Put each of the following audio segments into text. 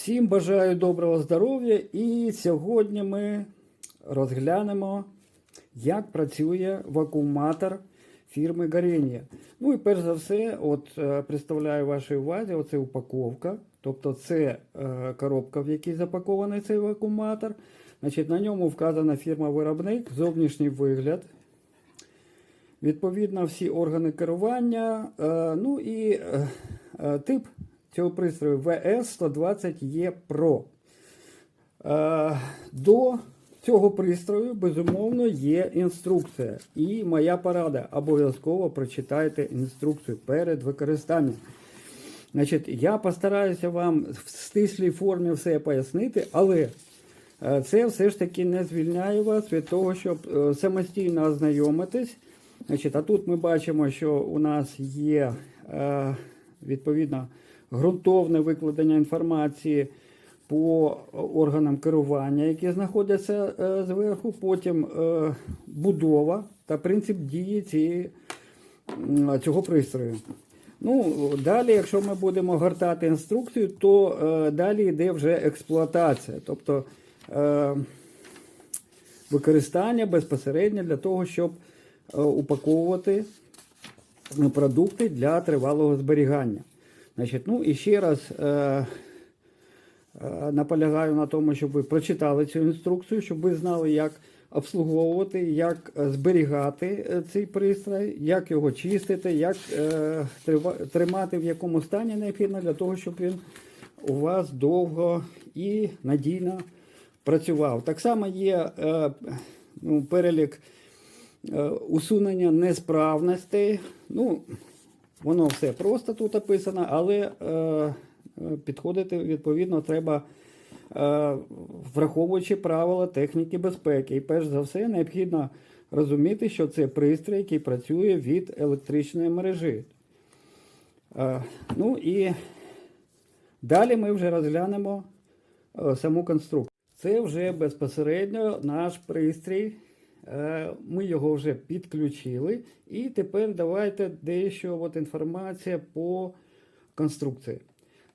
Всім бажаю доброго здоров'я і сьогодні ми розглянемо, як працює вакууматор фірми Горіння. Ну і перш за все, от е, представляю вашій увазі, оце упаковка. Тобто це е, коробка, в якій запакований цей вакууматор. Значить, на ньому вказана фірма-виробник, зовнішній вигляд. Відповідно, всі органи керування. Е, ну і е, е, тип цього пристрою VS120E Pro. Е, До цього пристрою, безумовно, є інструкція. І моя порада. Обов'язково прочитайте інструкцію перед використанням. Значить, я постараюся вам в стислій формі все пояснити, але е, це все ж таки не звільняє вас від того, щоб е, самостійно ознайомитись. Значить, а тут ми бачимо, що у нас є е, відповідно ґрунтовне викладення інформації по органам керування, які знаходяться е, зверху, потім е, будова та принцип дії цієї, цього пристрою. Ну, далі, якщо ми будемо гортати інструкцію, то е, далі йде вже експлуатація. Тобто використання безпосередньо для того, щоб упаковувати продукти для тривалого зберігання. Значить, ну і ще раз е, е, наполягаю на тому, щоб ви прочитали цю інструкцію, щоб ви знали, як обслуговувати, як зберігати е, цей пристрій, як його чистити, як е, тримати в якому стані необхідно для того, щоб він у вас довго і надійно працював. Так само є е, ну, перелік е, усунення несправностей. Ну, Воно все просто тут описано, але е, підходити відповідно треба, е, враховуючи правила техніки безпеки. І перш за все необхідно розуміти, що це пристрій, який працює від електричної мережі. Е, ну і далі ми вже розглянемо е, саму конструкцію. Це вже безпосередньо наш пристрій. Е, Ми його вже підключили. І тепер давайте дещо от інформація по конструкції.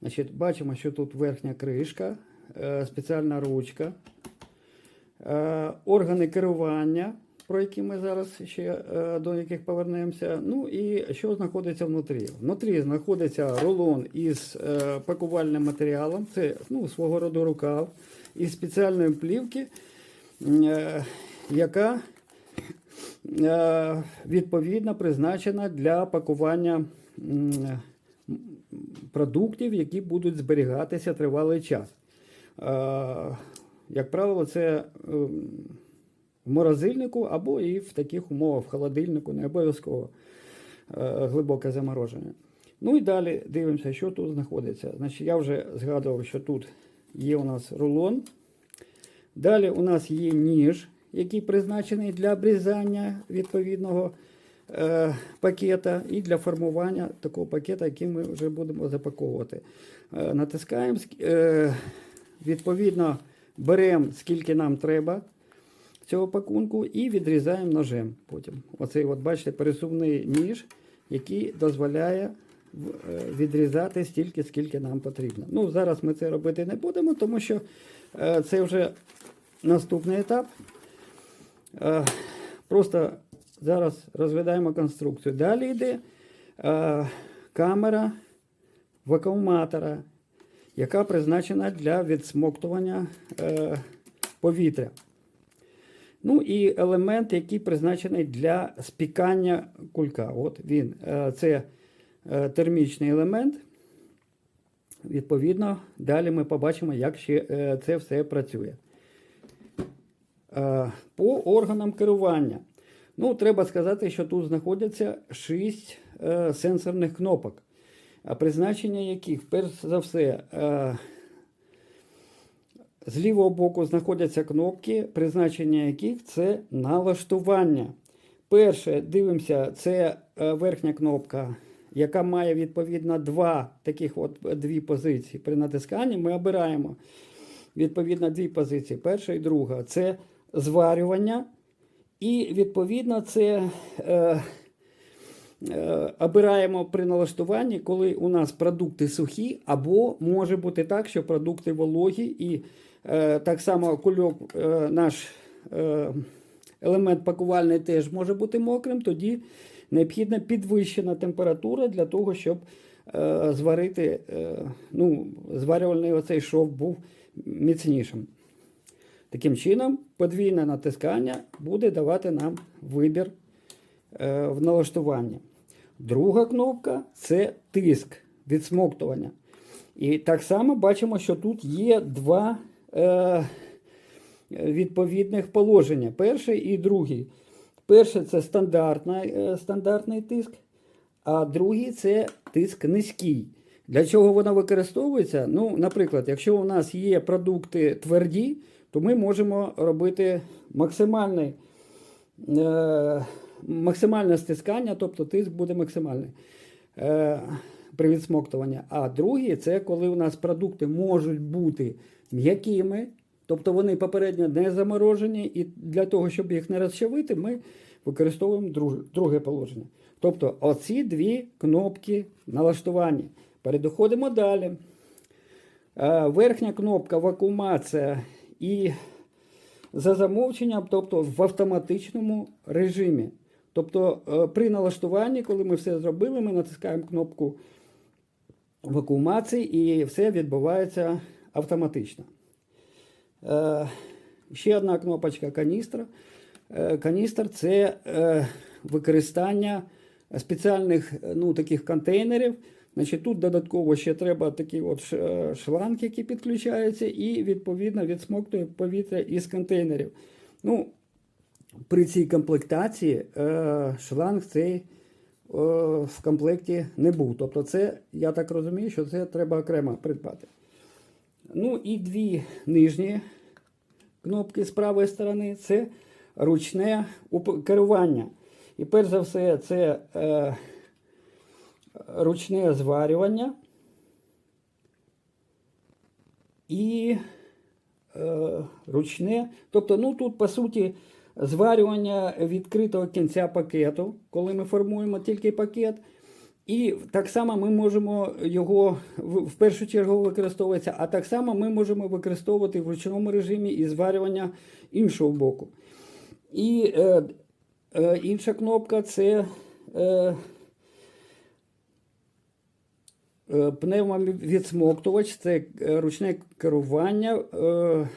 Значить, Бачимо, що тут верхня кришка, е, спеціальна ручка, е, органи керування, про які ми зараз ще до яких повернемося. Ну і що знаходиться внутрі? Внутрі знаходиться рулон із пакувальним матеріалом, це ну, свого роду рукав, із спеціальної плівки, яка е, відповідно призначена для пакування продуктів, які будуть зберігатися тривалий час. Е, Як правило, це ем, в морозильнику або і в таких умовах в холодильнику, не обов'язково е, глибоке замороження. Ну і далі дивимося, що тут знаходиться. Значить, я вже згадував, що тут є у нас рулон. Далі у нас є ніж, який призначений для обрізання відповідного е, пакета і для формування такого пакета, який ми вже будемо запаковувати. Е, натискаємо, е, відповідно, беремо скільки нам треба цього пакунку і відрізаємо ножем. Потім. Оцей, от, бачите, пересувний ніж, який дозволяє е, відрізати стільки, скільки нам потрібно. Ну, зараз ми це робити не будемо, тому що е, це вже наступний етап. Е, Просто зараз розглядаємо конструкцію. Далі йде е, камера вакууматора, яка призначена для відсмоктування е, повітря. Ну і елемент, який призначений для спікання кулька. От він. Це термічний елемент. Відповідно, далі ми побачимо, як ще це все працює. Е, По органам керування. Ну, треба сказати, що тут знаходяться 6 е, сенсорних кнопок, призначення яких, перш за все, е, з лівого боку знаходяться кнопки, призначення яких це налаштування. Перше, дивимося, це верхня кнопка, яка має відповідно два таких от дві позиції. При натисканні ми обираємо відповідно дві позиції. Перша і друга це зварювання, і відповідно це е, е, обираємо при налаштуванні, коли у нас продукти сухі, або може бути так, що продукти вологі, і е, так само кульок е, наш е, елемент пакувальний теж може бути мокрим, тоді необхідна підвищена температура для того, щоб е, зварити, е, ну, зварювальний оцей шов був міцнішим. Таким чином, подвійне натискання буде давати нам вибір е, в налаштуванні. Друга кнопка це тиск відсмоктування. І так само бачимо, що тут є два е, відповідних положення: перший і другий. Перше це стандартний, е, стандартний тиск, а другий це тиск низький. Для чого вона використовується? Ну, наприклад, якщо у нас є продукти тверді, то ми можемо робити максимальний, е, максимальне стискання, тобто тиск буде максимальний е, при відсмоктуванні. А другий це коли у нас продукти можуть бути м'якими, тобто вони попередньо не заморожені, і для того, щоб їх не розчавити, ми використовуємо друге, положення. Тобто оці дві кнопки налаштування. Переходимо далі. Е, Верхня кнопка вакуумація і за замовченням, тобто в автоматичному режимі. Тобто е, при налаштуванні, коли ми все зробили, ми натискаємо кнопку вакуумації і все відбувається автоматично. Е, Ще одна кнопочка каністра. Е, Каністр це використання спеціальних ну, таких контейнерів. Значить, Тут додатково ще треба такі от е, шланг, які підключаються, і відповідно відсмоктує повітря із контейнерів. Ну, при цій комплектації е, шланг цей е, в комплекті не був. Тобто, це, я так розумію, що це треба окремо придбати. Ну і дві нижні кнопки з правої сторони це ручне керування. І перш за все, це е, ручне зварювання і е, ручне. Тобто, ну тут, по суті, зварювання відкритого кінця пакету, коли ми формуємо тільки пакет. І так само ми можемо його в першу чергу використовуватися, а так само ми можемо використовувати в ручному режимі і зварювання іншого боку. І е, е, інша кнопка це е, пневмовідсмоктувач, це е, ручне керування е,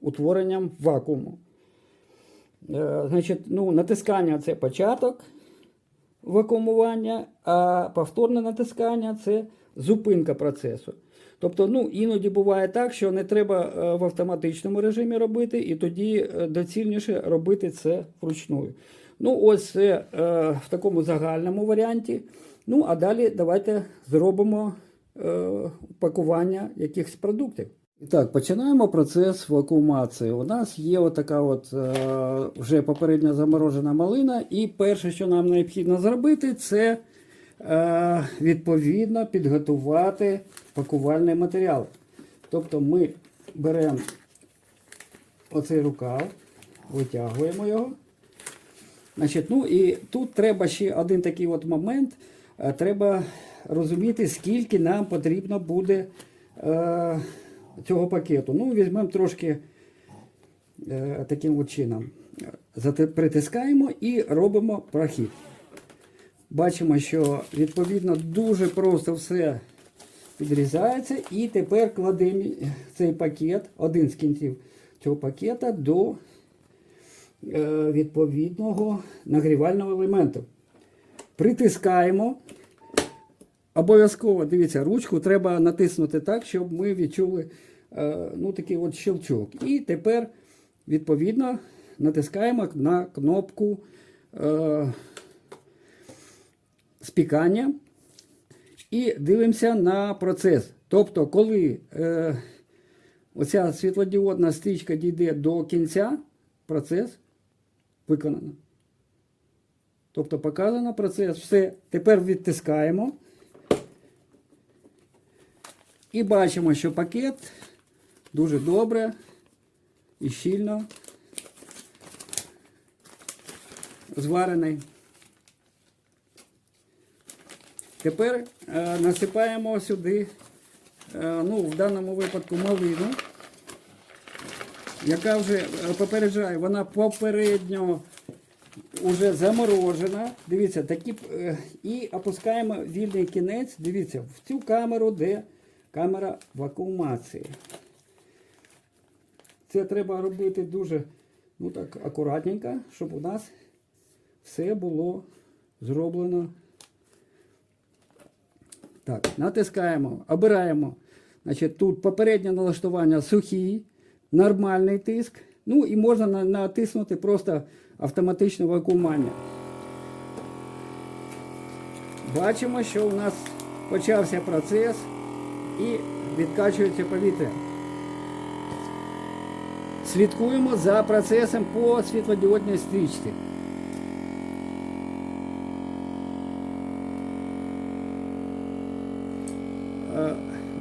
утворенням вакууму. Е, значить, ну, натискання це початок вакуумування, а повторне натискання це зупинка процесу. Тобто, ну, іноді буває так, що не треба е, в автоматичному режимі робити, і тоді е, доцільніше робити це вручную. Ну, ось е, в такому загальному варіанті. Ну, а далі давайте зробимо е, пакування якихось продуктів. І так, починаємо процес вакуумації. У нас є отака от е, вже попередньо заморожена малина, і перше, що нам необхідно зробити, це е, відповідно підготувати пакувальний матеріал. Тобто ми беремо оцей рукав, витягуємо його. Значить, ну і тут треба ще один такий от момент. Е, Треба розуміти, скільки нам потрібно буде е, цього пакету. Ну, візьмемо трошки е, таким чином. Притискаємо і робимо прохід. Бачимо, що відповідно дуже просто все підрізається. І тепер кладемо цей пакет, один з кінців цього пакета до е, відповідного нагрівального елементу. Притискаємо. Обов'язково, дивіться, ручку треба натиснути так, щоб ми відчули е, ну, такий от щелчок. І тепер, відповідно, натискаємо на кнопку е, спікання і дивимося на процес. Тобто, коли е, оця світлодіодна стрічка дійде до кінця, процес виконано. Тобто показано процес, все. Тепер відтискаємо. І бачимо, що пакет дуже добре і щільно зварений. Тепер е, насипаємо сюди, е, ну, в даному випадку малину, яка вже е, попереджає, вона попередньо вже заморожена. Дивіться, такі, е, і опускаємо вільний кінець. Дивіться, в цю камеру, де камера вакуумації. Це треба робити дуже ну так, акуратненько, щоб у нас все було зроблено. Так, натискаємо, обираємо. Значить, тут попереднє налаштування сухий, нормальний тиск. Ну і можна натиснути просто автоматичне вакуумання. Бачимо, що у нас почався процес і відкачується повітря. Слідкуємо за процесом по світлодіодній стрічці. Е,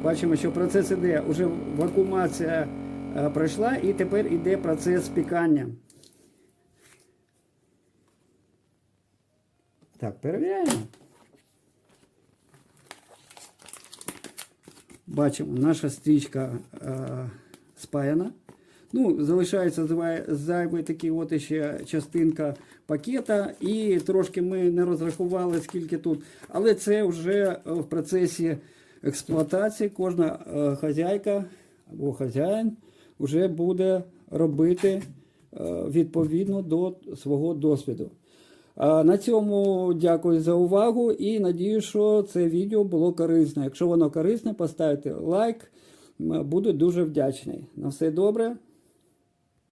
Бачимо, що процес іде, вже вакуумація е, пройшла і тепер іде процес спікання. Так, перевіряємо. Бачимо, наша стрічка е, спаяна. Ну, залишається зайвий такий от ще частинка пакета, і трошки ми не розрахували, скільки тут. Але це вже е, в процесі експлуатації кожна е, хазяйка або хазяїн вже буде робити е, відповідно до свого досвіду. На цьому дякую за увагу і надію, що це відео було корисне. Якщо воно корисне, поставте лайк. Буду дуже вдячний. На все добре.